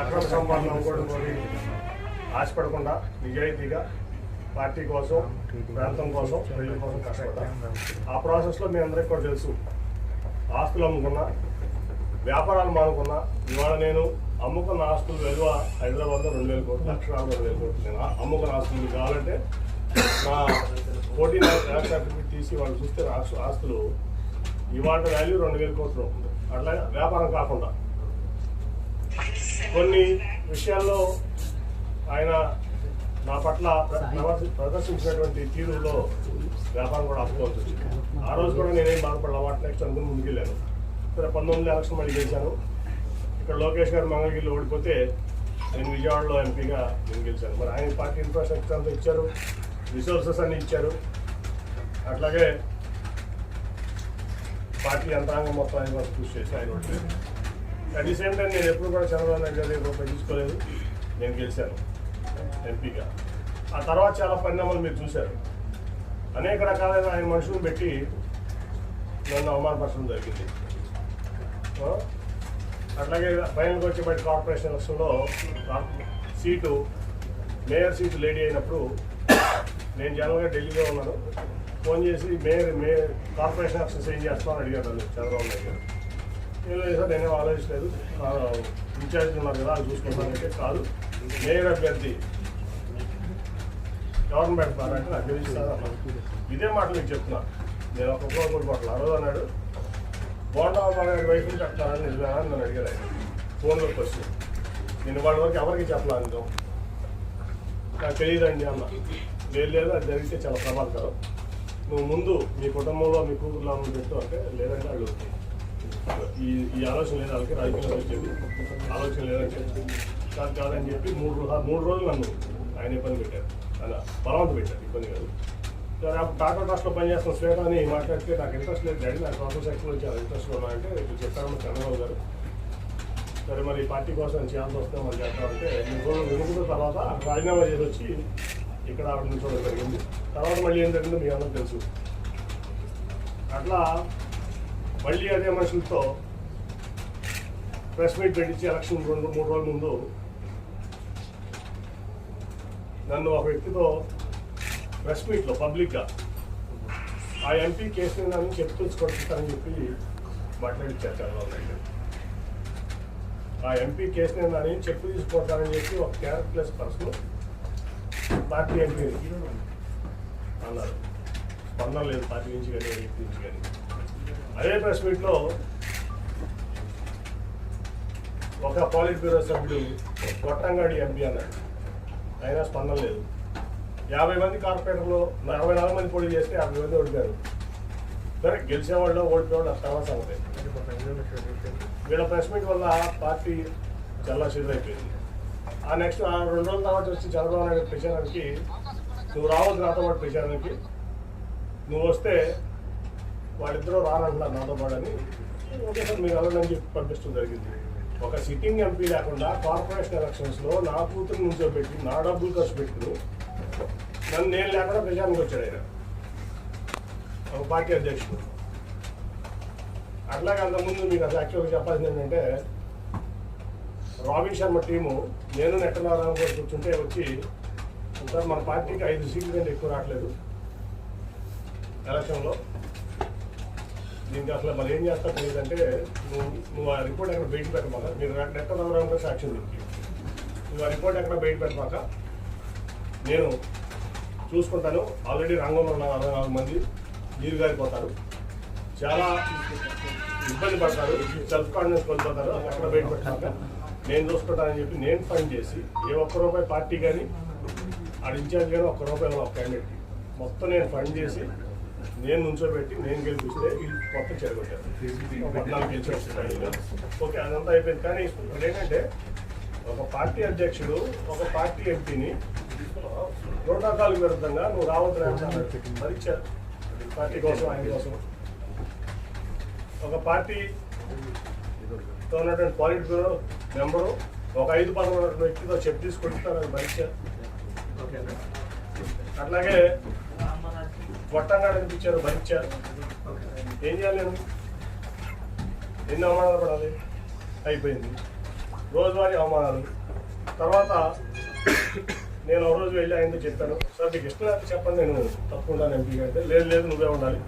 అక్రమ సంబంధం కూడా ఆశపడకుండా నిజాయితీగా పార్టీ కోసం ప్రాంతం కోసం ప్రజల కోసం కష్టపడ్డాం ఆ ప్రాసెస్లో మీ అందరికీ కూడా తెలుసు. ఆస్తులు అమ్ముకున్నా వ్యాపారాలు మానుకున్నా ఇవాళ నేను అమ్ముకున్న ఆస్తులు విలువ హైదరాబాద్లో రెండు వేల కోట్లు లక్షణాలు రెండు వేల కోట్లు. నేను అమ్ముకున్న ఆస్తులు మీకు కావాలంటే నా పోటీ సర్టిఫికేట్ తీసి వాళ్ళు చూస్తే ఆస్తులు ఇవాళ వాల్యూ రెండు వేల కోట్లు ఉంటుంది. అట్లా వ్యాపారం కాకుండా కొన్ని విషయాల్లో ఆయన నా పట్ల ప్రదర్శించినటువంటి తీరులో వ్యాపారం కూడా ఆపుకోవాల్సి వచ్చింది. ఆ రోజు కూడా నేనేం బాధపడలా వాటి నెక్స్ట్ అనుకుని ముందుకెళ్ళాను. ఇక్కడ పంతొమ్మిది ఎలక్షన్ మళ్ళీ గెలిచాను. ఇక్కడ లోకేష్ గారు మంగళగిరిలో ఓడిపోతే నేను విజయవాడలో ఎంపీగా నేను గెలిచాను. మరి ఆయన పార్టీ ఇన్ఫ్రాస్ట్రక్చర్ అంతా ఇచ్చారు రిసోర్సెస్ అన్ని ఇచ్చారు. అట్లాగే పార్టీ యంత్రాంగం మొత్తం ఆయన కూడా కృషి చేసి ఆయన ఓడిపోయారు. అట్ ది సేమ్ టైం నేను ఎప్పుడు కూడా చంద్రబాబు నాయుడు గారి రూపాయి తీసుకోలేదు. నేను గెలిచాను ఎంపీగా. ఆ తర్వాత చాలా పరిణామాలు మీరు చూశారు. అనేక రకాలైన ఆయన మనుషులను పెట్టి నన్ను అవమానపరచడం జరిగింది. అట్లాగే ఫైనల్కి వచ్చి బయట కార్పొరేషన్ ఎలక్షన్లో సీటు మేయర్ సీటు లేడీ అయినప్పుడు నేను జనరల్గా ఢిల్లీలో ఉన్నాను. ఫోన్ చేసి మేయర్ మేయర్ కార్పొరేషన్ ఎలక్షన్స్ ఏం చేస్తామని అడిగారు చంద్రబాబు నాయుడు గారు. సార్ నేనేం ఆలోచించలేదు. ఇన్ఛార్జ్ ఉన్నారు కదా అది చూసుకుంటానంటే కాదు. మేయర్ అభ్యర్థి ఎవరిని పెడతారంటే నాకు తెలియదు ఇదే మాట మీకు చెప్తున్నా. నేను ఒక కోరుకోడు పట్ల అరవై అన్నాడు. బోండా గారి వైఫ్ని కట్టాలని నిజమేనా అని నన్ను అడిగారు ఆయన. ఫోన్లోకి వచ్చి నేను వాళ్ళ వరకు ఎవరికి చెప్పలేదు నాకు తెలియదండి అన్న. లేదు అది జరిగితే చాలా ప్రమాదకరం. నువ్వు ముందు మీ కుటుంబంలో మీ కూతురులో ఉన్న పెట్టు అంటే లేదంటే అడుగుతుంది ఈ ఈ ఆలోచన లేదు వాళ్ళకి రాజకీయంలో వచ్చేది ఆలోచన లేదంటే కాదు కాదని చెప్పి మూడు రో- మూడు రోజులు నన్ను ఆయన ఇబ్బంది పెట్టారు. అలా బలవంత పెట్టారు ఇబ్బంది కాదు. సరే అప్పుడు టాటా ట్రస్ట్లో పనిచేస్తున్న శ్వేత అని మాట్లాడితే నాకు ఇంట్రెస్ట్ లేదు డాడీ నాకు ప్రాసెస్ ఎక్కువ వచ్చి ఇంట్రెస్ట్ ఉన్నా అంటే ఇప్పుడు చెప్పారు చంద్రబాబు గారు. సరే మరి ఈ పార్టీ కోసం చేయాల్సి వస్తే మనం చేద్దామంటే మూడు రోజులు వినుకున్న తర్వాత రాజీనామా చేసి వచ్చి ఇక్కడ ఆవిడ నుంచోవడం జరిగింది. తర్వాత మళ్ళీ ఏం జరిగిందో మీ అందరూ తెలుసు. అట్లా మళ్ళీ అదే మనుషులతో ప్రెస్ మీట్ పెట్టించి ఎలక్షన్ రెండు మూడు రోజుల ముందు నన్ను ఒక వ్యక్తితో ప్రెస్ మీట్లో పబ్లిక్గా ఆ ఎంపీ కేసు నన్ను చెప్పు తెలుసుకొస్తానని చెప్పి మాట్లాడించారు చంద్రబాబు నాయుడు ఆ ఎంపీ కేసు నేను చెప్పు తీసుకుంటానని చెప్పి ఒక క్యారెక్టర్లెస్ పర్సన్ పార్టీ ఎంపీ అన్నారు. స్పందన లేదు పార్టీ నుంచి కానీ ఏ వ్యక్తి నుంచి కానీ. అదే ప్రెస్ మీట్లో ఒక పాలిట్ బ్యూరో సభ్యుడు కొట్టంగాడి ఎంపీ అన్నాడు. అయినా స్పందన లేదు. యాభై మంది కార్పొరేటర్లు అరవై నాలుగు మంది పోటీ చేస్తే యాభై మంది ఓడిపోయారు. సరే గెలిచేవాళ్ళు ఓడిపోయేవాళ్ళు తర్వాత సంగతి. వీళ్ళ ప్రెస్ మీట్ వల్ల పార్టీ చల్లా అయిపోయింది. ఆ నెక్స్ట్ ఆ రెండు రోజుల తర్వాత వచ్చి చంద్రబాబు నాయుడు ప్రచారానికి నువ్వు రావద్దు నాతో పాటు ప్రచారానికి నువ్వు వస్తే వాళ్ళిద్దరూ రానంటున్నారు నాతో పాటు అని ఓకే సార్ మీరు వెళ్ళండి చెప్పి పంపించడం జరిగింది. ఒక సిట్టింగ్ ఎంపీ లేకుండా కార్పొరేషన్ ఎలక్షన్స్లో నా కూతురు నుంచోబెట్టి నా డబ్బులు ఖర్చు పెట్టుకుని నన్ను నేను లేకుండా ప్రచారానికి వచ్చాడు ఆయన. ఒక పార్టీ అధ్యక్షుడు. అట్లాగే అంతకుముందు మీకు అసలు యాక్చువల్గా చెప్పాల్సింది ఏంటంటే రాబిన్ శర్మ టీము నేను నెట్టనారాయణ గారు కూర్చుంటే వచ్చి సార్ మన పార్టీకి ఐదు సీట్లు కంటే ఎక్కువ రావట్లేదు. ఎలక్షన్లో దీనికి అసలు మరి ఏం చేస్తా తెలియదంటే నువ్వు నువ్వు ఆ రిపోర్ట్ ఎక్కడ బయట పెట్టమాక మీరు నెట్టనారాయణ గారు సాక్ష్యం దీనికి నువ్వు ఆ రిపోర్ట్ ఎక్కడ బయట పెట్టమాక నేను చూసుకుంటాను. ఆల్రెడీ రంగంలో ఉన్న అరవై నాలుగు మంది నీరు గారిపోతారు చాలా ఇబ్బంది పడతారు. సెల్ఫ్ కాన్ఫిడెన్స్ కోల్పోతారు. అక్కడ బయట పెట్టాక నేను చూసుకుంటానని చెప్పి నేను ఫండ్ చేసి ఏ ఒక్క రూపాయి పార్టీ కానీ ఆడ ఇన్ఛార్జ్ కానీ ఒక్క రూపాయి ఒక క్యాండిడేట్కి మొత్తం నేను ఫండ్ చేసి నేను నుంచోబెట్టి నేను గెలిపిస్తే వీళ్ళు మొత్తం చేరగొట్టారు. పద్నాలుగు గెలిచి వస్తాయి ఓకే అదంతా అయిపోయింది. కానీ ఇప్పుడు ఏంటంటే ఒక పార్టీ అధ్యక్షుడు ఒక పార్టీ ఎంపీని ప్రోటోకాల్ విరుద్ధంగా నువ్వు రావద్దు మరిచ్చారు పార్టీ కోసం ఆయన కోసం. ఒక పార్టీ ఉన్నటువంటి పాలిట్ బ్యూరో మెంబరు ఒక ఐదు పదకొండు వ్యక్తితో చెప్పు తీసుకుంటున్నారు అది మరిచారు అట్లాగే గొట్టంగా అనిపించారు భరించారు. ఏం చేయలేను ఎన్ని అవమానాలు పడాలి? అయిపోయింది. రోజువారీ అవమానాలు. తర్వాత నేను ఒక రోజు వెళ్ళి ఆయనతో చెప్పాను సార్ మీకు ఇష్టం లేకపోతే చెప్పండి నేను తప్పకుండా ఎంపీ అంటే లేదు లేదు నువ్వే ఉండాలి.